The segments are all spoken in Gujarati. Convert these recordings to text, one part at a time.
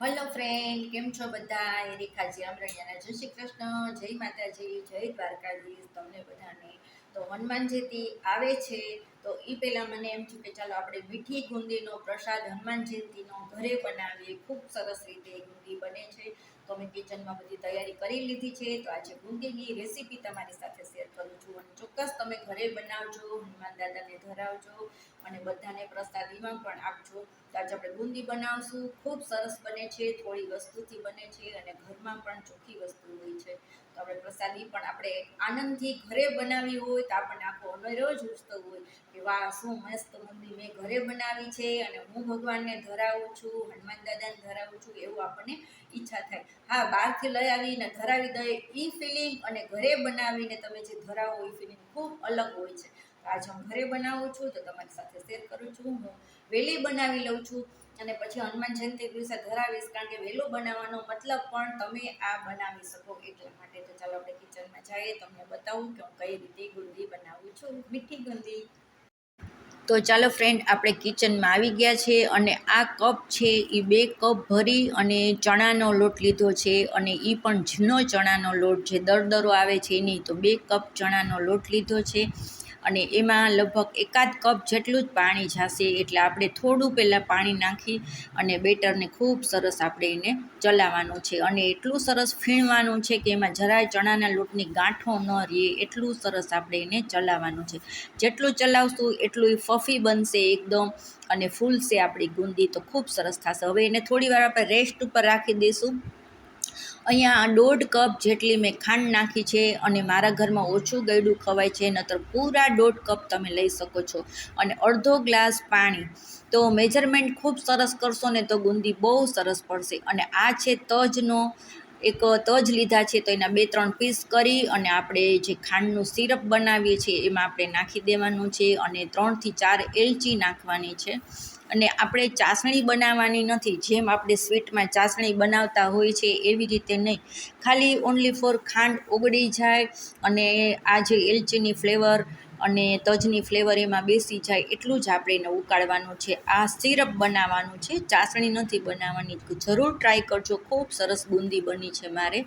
હેલો ફ્રેન્ડ કેમ છો બધા રેખાજી આમરણિયાના જય શ્રી કૃષ્ણ, જય માતાજી, જય દ્વારકાધીશ તમને બધાને. તો હનુમાન જયંતિ આવે છે, તો એ પહેલાં મને એમ થયું કે ચાલો આપણે મીઠી ગુંદીનો પ્રસાદ હનુમાન જયંતિનો ઘરે બનાવીએ. ખૂબ સરસ રીતે ગુંદી બને છે. તો કિચનમાં બધી તૈયારી કરી લીધી છે, તો આજે બુંદીની રેસીપી તમારી સાથે શેર કરું છું અને ચોક્કસ તમે ઘરે બનાવજો, હનુમાન દાદાને ધરાવજો અને બધાને પ્રસાદીમાં પણ આપજો. તો આજે આપણે બુંદી બનાવશું, ખૂબ સરસ બને છે, થોડી વસ્તુથી બને છે અને ઘરમાં પણ ચોખ્ખી વસ્તુ હોય છે. તો આપણે પ્રસાદી પણ આપણે આનંદથી ઘરે બનાવી હોય તો આપણને આખો અનેરો જ ઉઠતો હોય કે વાહ, શું મસ્ત બુંદી મેં ઘરે બનાવી છે અને હું ભગવાનને ધરાવું છું, હનુમાન દાદાને ધરાવું છું, એવું આપણને ઈચ્છા થાય. હા બહારથી લઈ આવીને ધરાવી દઈએ એ ફિલિંગ અને ઘરે બનાવીને તમે જે ધરાવો એ ફિલિંગ ખૂબ અલગ હોય છે. આજે હું ઘરે બનાવું છું તો તમારી સાથે શેર કરું છું. હું વહેલી બનાવી લઉં છું અને પછી હનુમાન જયંતિ દિવસે ધરાવીશ કારણ કે વહેલું બનાવવાનો મતલબ પણ તમે આ બનાવી શકો એટલા માટે તો ચાલો આપણે કિચનમાં જઈએ તમને બતાવું કે હું કઈ રીતે ગુંદી બનાવું છું. મીઠી ગુંદી. તો ચાલો ફ્રેન્ડ આપણે કિચનમાં આવી ગયા છે અને આ કપ છે એ બે કપ ભરી અને ચણાનો લોટ લીધો છે અને એ પણ ઝીણો ચણાનો લોટ જે દરદરો આવે છે એની, તો બે કપ ચણાનો લોટ લીધો છે. અને એમાં લગભગ એકાદ કપ જેટલું જ પાણી જાશે એટલે આપણે થોડું પહેલાં પાણી નાખી અને બેટરને ખૂબ સરસ આપણે એને ચલાવવાનું છે. અને એટલું સરસ ફીણવાનું છે કે એમાં જરાય ચણાના લોટની ગાંઠો ન રહે, એટલું સરસ આપણે એને ચલાવવાનું છે. જેટલું ચલાવશું એટલું એ ફફી બનશે એકદમ અને ફૂલશે આપણી ગુંદી તો ખૂબ સરસ થશે. હવે એને થોડી વાર આપણે રેસ્ટ ઉપર રાખી દઈશું. અહીંયા દોઢ કપ જેટલી મેં ખાંડ નાખી છે અને મારા ઘરમાં ઓછું ગળ્યું ખવાય છે નતર પૂરા દોઢ કપ તમે લઈ શકો છો. અને અડધો ગ્લાસ પાણી. તો મેજરમેન્ટ ખૂબ સરસ કરશો ને તો ગુંદી બહુ સરસ પડશે. અને આ છે તજનો, એક તજ લીધા છે, તો એના બે ત્રણ પીસ કરી અને આપણે જે ખાંડનું સિરપ બનાવીએ છીએ, એમાં આપણે નાખી દેવાનું છે અને ત્રણથી ચાર એલચી નાખવાની છે. અને આપણે ચાસણી બનાવવાની નથી. જેમ આપણે સ્વીટમાં ચાસણી બનાવતા હોય છે એવી રીતે નહીં. ખાલી ઓનલી ફોર ખાંડ ઓગળી જાય અને આ જે એલચીની ફ્લેવર અને તજની ફ્લેવર એમાં બેસી જાય એટલું જ આપણે એને ઉકાળવાનું છે. આ સિરપ બનાવવાનું છે. ચાસણી નથી બનાવવાની. જરૂર ટ્રાય કરજો. ખૂબ સરસ બુંદી બની છે મારે.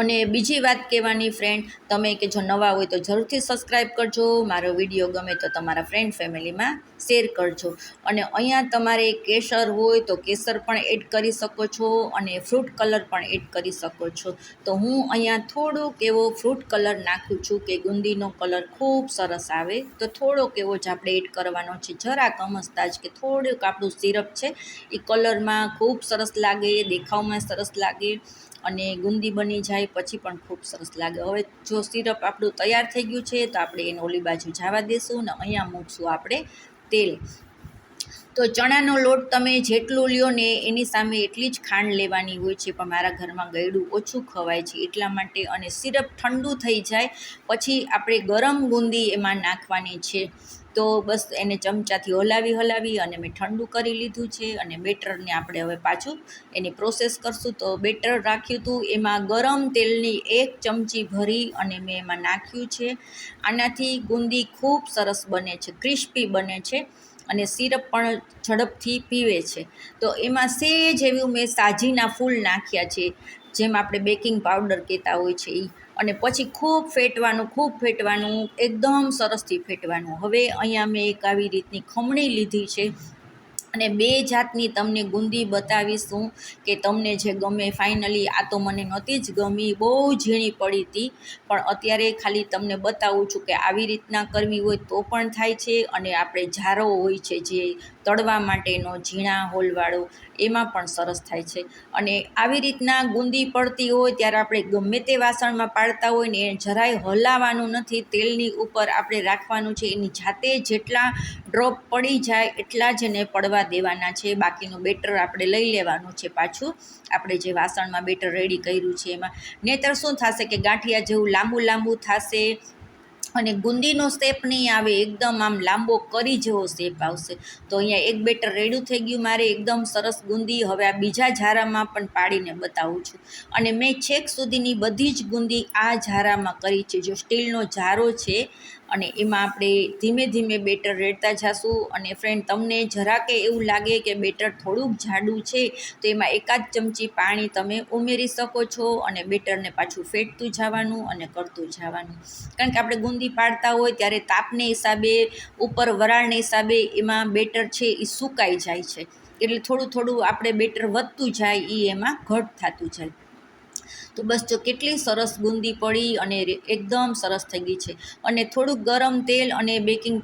અને બીજી વાત કહેવાની ફ્રેન્ડ તમે કે જો નવા હોય તો જરૂરથી સબસ્ક્રાઈબ કરજો. મારો વીડિયો ગમે તો તમારા ફ્રેન્ડ ફેમિલીમાં શેર કરજો. અને અહીંયા તમારે કેસર હોય તો કેસર પણ એડ કરી શકો છો અને ફ્રૂટ કલર પણ એડ કરી શકો છો. તો હું અહીંયા થોડોક એવો ફ્રૂટ કલર નાખું છું કે ગુંદીનો કલર ખૂબ સરસ આવે. તો થોડોક એવો જ આપણે એડ કરવાનો છે. જરા કમસતા જ કે થોડુંક આપણું સિરપ છે, એ કલરમાં ખૂબ સરસ લાગે, દેખાવમાં સરસ લાગે. અને ગુંદી બની જાય પછી પણ ખૂબ સરસ લાગે. હવે જો સિરપ આપણું તૈયાર થઈ ગયું છે તો આપણે એને ઓલી બાજુ જવા દઈશું ને અહીંયા મૂકશું આપણે તેલ. તો ચણાનો લોટ તમે જેટલું લ્યો ને એની સામે એટલી જ ખાંડ લેવાની હોય છે, પણ મારા ઘરમાં ગળ્યું ઓછું ખવાય છે એટલા માટે અને સિરપ ઠંડુ થઈ જાય પછી આપણે ગરમ ગુંદી એમાં નાખવાની છે. તો બસ એને ચમચાથી હલાવી હલાવી અને મેં ઠંડુ કરી લીધું છે અને બેટરને આપણે હવે પાછું એની પ્રોસેસ કરશું. તો બેટર રાખ્યું હતું. એમાં ગરમ તેલની એક ચમચી ભરી અને મેં એમાં નાખ્યું છે. આનાથી ગુંદી ખૂબ સરસ બને છે, ક્રિસ્પી બને છે અને સિરપ પણ ઝડપથી પીવે છે. તો એમાં સેજ એવું મેં સાજીના ફૂલ નાખ્યા છે, જેમ આપણે બેકિંગ પાવડર કહેતા હોય છે એ અને પછી ખૂબ ફેટવાનું ખૂબ ફેટવાનું, એકદમ સરસથી ફેટવાનું. હવે અહીંયા મેં એક આવી રીતની ખમણી લીધી છે. અને બે જાતની તમને ગુંદી બતાવીશું કે તમને જે ગમે. ફાઇનલી આ તો મને નહોતી જ ગમી, બહુ ઝીણી પડી હતી. પણ અત્યારે ખાલી તમને બતાવું છું કે આવી રીતના કરવી હોય તો પણ થાય છે અને આપણે જારો હોય છે જે તળવા માટેનો ઝીણા હોલવાળો, એમાં પણ સરસ થાય છે. અને આવી રીતના ગુંદી પડતી હોય ત્યારે આપણે ગમે તે વાસણમાં પાડતા હોય ને એ જરાય હલાવવાનું નથી. તેલની ઉપર આપણે રાખવાનું છે. એની જાતે જેટલા ડ્રોપ પડી જાય એટલા જ એને પડવા દેવાના છે. બાકીનું બેટર આપણે લઈ લેવાનું છે પાછું. આપણે જે વાસણમાં બેટર રેડી કર્યું છે એમાં. નહીંતર શું થશે કે ગાંઠિયા જેવું લાંબુ લાંબુ થશે અને ગુંદીનો શેપ નહીં આવે, એકદમ આમ લાંબો કરી જેવો શેપ આવશે. તો અહીંયા એક બેટર રેડું થઈ ગયું મારે, એકદમ સરસ ગુંદી. હવે આ બીજા ઝારામાં પણ પાડીને બતાવું છું. અને મેં છેક સુધીની બધી જ ગુંદી આ ઝારામાં કરી છે. જો સ્ટીલનો ઝારો છે અને એમાં આપણે ધીમે ધીમે બેટર રેડતા જાશું. અને ફ્રેન્ડ તમને જરાકે એવું લાગે કે બેટર થોડુંક જાડું છે, તો એમાં એકાદ ચમચી પાણી તમે ઉમેરી શકો છો અને બેટરને પાછું ફેટતું જવાનું અને કરતું જવાનું. કારણ કે આપણે ગુંદી પાડતા હોય ત્યારે તાપને હિસાબે, ઉપર વરાળને હિસાબે એમાં બેટર છે એ સુકાઈ જાય છે. એટલે થોડું થોડું આપણે બેટર વધતું જાય એ એમાં ઘટ થતું જાય. તો બસ જો કેટલી સરસ ગુંદી પડી અને એકદમ સરસ થઈ ગઈ છે. અને થોડુંક ગરમ તેલ અને બેકિંગ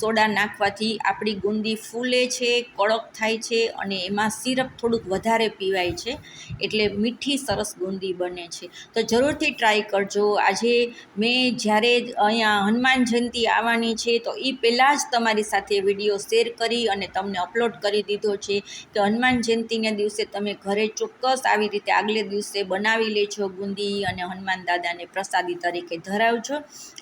સોડા નાખવાથી આપણી ગુંદી ફૂલે છે, કડક થાય છે અને એમાં સિરપ થોડુંક વધારે પીવાય છે. એટલે મીઠી સરસ ગુંદી બને છે. તો જરૂરથી ટ્રાય કરજો. આજે મેં જ્યારે અહીંયા હનુમાન જયંતિ આવવાની છે તો એ પહેલાં જ તમારી સાથે વીડિયો શેર કરી અને તમને અપલોડ કરી દીધો છે કે હનુમાન જયંતિના દિવસે તમે ઘરે ચોક્કસ આવી રીતે આગલે દિવસે બનાવી લેજો. ગુંદી અને હનુમાન દાદાને પ્રસાદી તરીકે ધરાવજો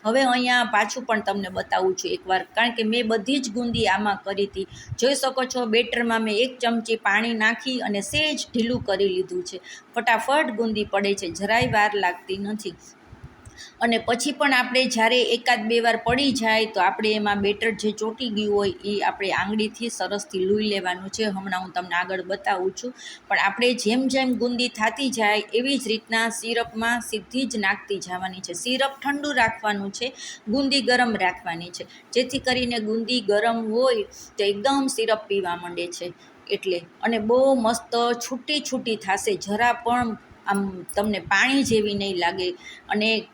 હવે અહીંયા પાછું પણ તમને બતાવું છું એકવાર, કારણ કે મેં બધી જ ગુંદી આમાં કરી હતી. જોઈ શકો છો, બેટરમાં મેં એક ચમચી પાણી નાખી અને સેજ ઢીલું કરી લીધું છે. ફટાફટ ગુંદી પડે છે, જરાય વાર લાગતી નથી. અને પછી પણ આપણે જ્યારે એકાદ બે વાર પડી જાય તો આપણે એમાં બેટર જે ચોંટી ગયું હોય એ આપણે આંગળીથી સરસથી લૂઈ લેવાનું છે. હમણાં હું તમને આગળ બતાવું છું. પણ આપણે જેમ જેમ ગુંદી થતી જાય એવી જ રીતના સિરપમાં સીધી જ નાખતી જવાની છે. સિરપ ઠંડુ રાખવાનું છે, ગુંદી ગરમ રાખવાની છે. જેથી કરીને ગુંદી ગરમ હોય તો એકદમ સિરપ પીવા માંડે છે. એટલે અને બહુ મસ્ત છૂટી છૂટી થશે. જરા પણ આમ તમને પાણી જેવી નહીં લાગે અને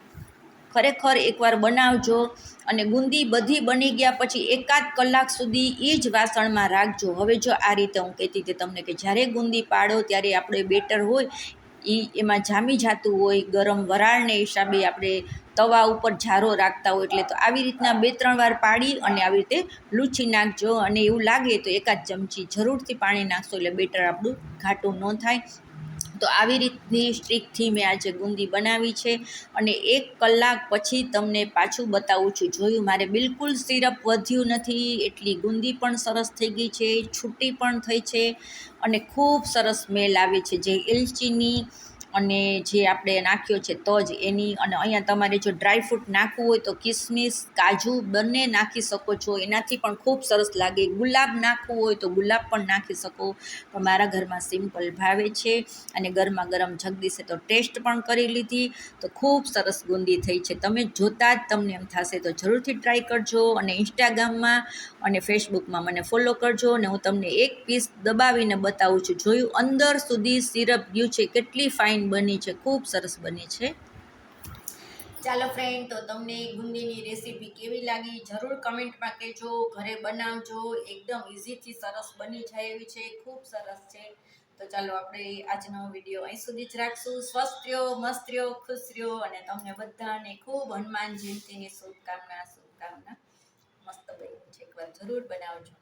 ખરેખર એકવાર બનાવજો અને ગુંદી બધી બની ગયા પછી એકાદ કલાક સુધી એ જ વાસણમાં રાખજો. હવે જો આ રીતે હું કહેતી હતી તમને કે જ્યારે ગુંદી પાડો ત્યારે આપણે બેટર હોય એ એમાં જામી જતું હોય, ગરમ વરાળને હિસાબે આપણે તવા ઉપર ઝારો રાખતા હોય એટલે તો આવી રીતના બે ત્રણ વાર પાડી અને આવી રીતે લૂછી નાખજો અને એવું લાગે તો એકાદ ચમચી જરૂરથી પાણી નાખશો એટલે બેટર આપણું ઘાટું ન થાય. તો આવી રીતની સ્ટ્રીકથી મેં આજે ગુંદી બનાવી છે અને એક કલાક પછી તમને પાછું બતાવું છું. જોયું, મારે બિલકુલ સિરપ વધ્યું નથી, એટલી ગુંદી પણ સરસ થઈ ગઈ છે, છૂટી પણ થઈ છે અને ખૂબ સરસ સ્મેલ આવે છે. જે એલચીની અને જે આપણે નાખ્યો છે તજ, એની અને અહીંયા તમારે જો ડ્રાયફ્રૂટ નાખવું હોય તો કિસમિસ, કાજુ બંને નાખી શકો છો. એનાથી પણ ખૂબ સરસ લાગે. ગુલાબ નાખવું હોય તો ગુલાબ પણ નાખી શકો. પણ મારા ઘરમાં સિમ્પલ ભાવે છે અને ગરમા ગરમ જગદીશે તો ટેસ્ટ પણ કરી લીધી. તો ખૂબ સરસ ગુંદી થઈ છે. તમે જોતાં જ તમને એમ થશે તો જરૂરથી ટ્રાય કરજો અને ઇન્સ્ટાગ્રામમાં અને ફેસબુકમાં મને ફોલો કરજો અને હું તમને એક પીસ દબાવીને બતાવું છું. જોયું અંદર સુધી સિરપ ગયું છે. કેટલી ફાઇન બની છે, ખૂબ સરસ બની છે. ચાલો ફ્રેન્ડ તો તમને ગુંદીની રેસીપી કેવી લાગી? જરૂર કમેન્ટમાં કહેજો, ઘરે બનાવજો, એકદમ ઇઝીથી સરસ બની જાય એવી છે, ખૂબ સરસ છે. તો ચાલો આપણે આજનો વીડિયો અહીં સુધી જ રાખશું. સ્વસ્થ રહ્યો, મસ્ત રહ્યો, ખુશ રહ્યો અને તમને બધાને ખૂબ હનુમાન જયંતીની શુભકામના શુભકામના. મસ્ત બન્યું છે એકવાર જરૂર બનાવજો.